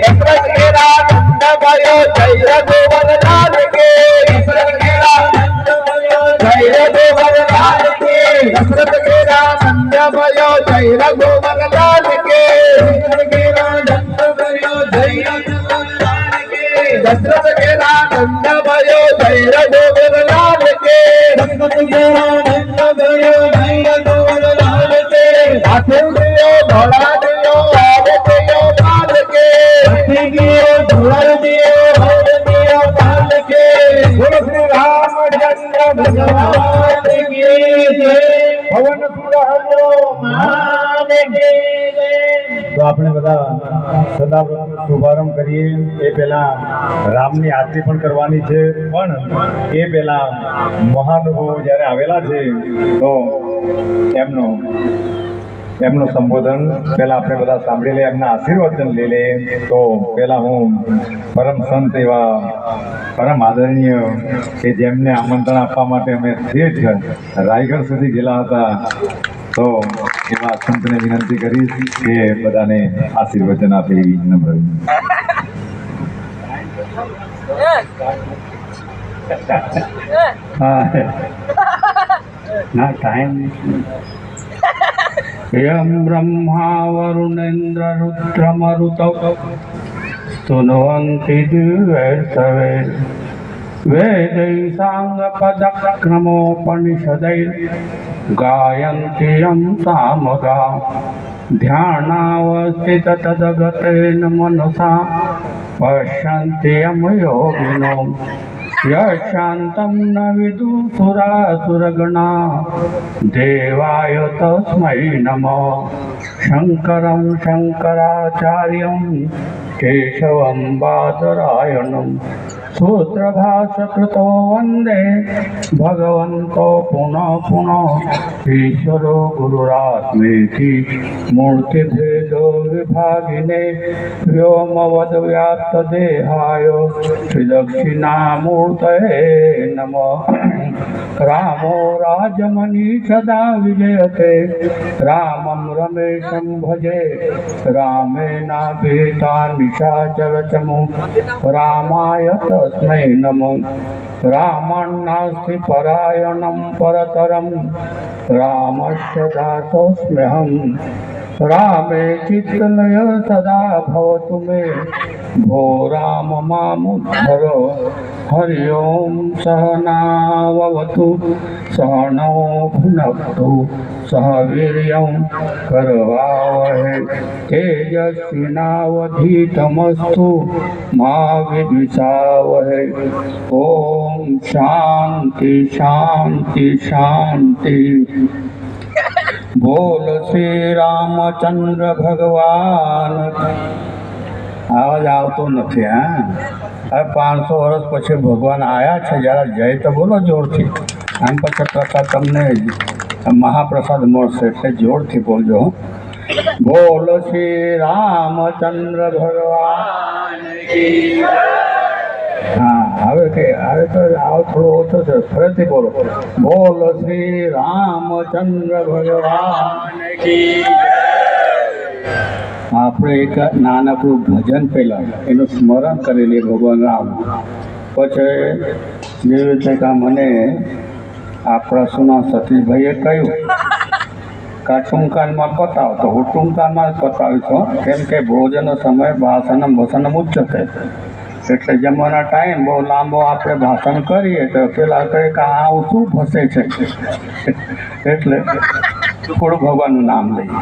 दशरथ के रानंद भयो जय रघुवर लाल के दशरथ के रानंद भयो जय रघुवर के दशरथ के भयो जय रघुवर के તો આપણે બધા સદાવ્રતનો શુભારંભ કરીએ. એ પહેલા રામની આરતી પણ કરવાની છે. પણ એ પહેલા મહાનુભાવો જ્યારે આવેલા છે, તો એમનો એમનું સંબોધન પહેલાં આપણે બધા સાંભળી લઈએ એમના આશીર્વચન લઈ લઈએ. તો પહેલાં હું પરમ સંત એવા પરમ આદરણીય કે જેમને આમંત્રણ આપવા માટે અમે ઠેઠ રાયગઢ સુધી ગયેલા હતા તો એવા સંતને વિનંતી કરીશ કે બધાને આશીર્વચન આપે એવી નમ્ર હા. ના ટાઈમ यं ब्रह्मा वरुणेन्द्ररुद्रमरुतौ स्तुन्वन्ति दिव्यैस्तवे वेदै साङ्गपदक्रमोपनिषदैर्गायन्ति यं सामगा ध्यानावस्थिततदगतेन मनसा पश्यन्ति यं योगिनो यशान्तं न विदुसुरासुरगणा देवाय तस्मै नमः। शङ्करं शङ्कराचार्यं केशवं बादरायणं सूत्रभाषकृतो वन्दे भगवन्तो पुनः पुनः ईश्वरो गुरुरात्मेति मूर्तिभेदो विभागिने व्योमवद्व्याप्तदेहाय श्रीदक्षिणामूर्तये नमः रामो राजमणि सदा विजयते रामं रमेशं भजे रामेणाभीता निशाचरचमु रामाय તસ્મૈ નમો રામાન્નાસ્તિ પરાયણમ પરતરમ રામસ્ય દાસોસ્મ્યહમ રામે ચિત્તનય સદા ભવતુ મે ભો રામ મામ ધર હરિ ઓમ સહનાવતુ સહનો ભુનક્તુ સહવીર્યં કરવાવહે તેજસ્વિનાવધીતમસ્તુ મા વિદ્વિષાવહે ઓમ શાંતિ શાંતિ શાંતિ બોલ શ્રી રામચંદ્ર ભગવાન આવાજ આવતો નથી હા હવે પાંચસો વર્ષ પછી ભગવાન આવ્યા છે જરા જય તો બોલો જોરથી આમ પછી પ્રસાદ તમને મહાપ્રસાદ મળશે એટલે જોરથી બોલજો બોલ શ્રી રામચંદ્ર ભગવાન હા હવે કે હવે તો આવો થોડો ઓછો છે, ફરીથી બોલો. બોલ શ્રી રામચંદ્ર ભગવાન આપણે એક નાનકડું ભજન પહેલા એનું સ્મરણ કરી લઈએ ભગવાન રામ. પછી જેવી રીતે મને આપણા સુના સતીશભાઈએ કહ્યું કે ટૂંકાનમાં પતાવ તો હું ટૂંકાનમાં જ પતાવીશ, હો. કેમ કે ભોજનનો સમય ભાષણ ભસન ઉચ્ચતે એટલે જમવાના ટાઈમ બહુ લાંબો આપણે ભાષણ કરીએ તો પેલા કહે કે આવું શું ફસે છે એટલે થોડું ભગવાનનું નામ લઈએ.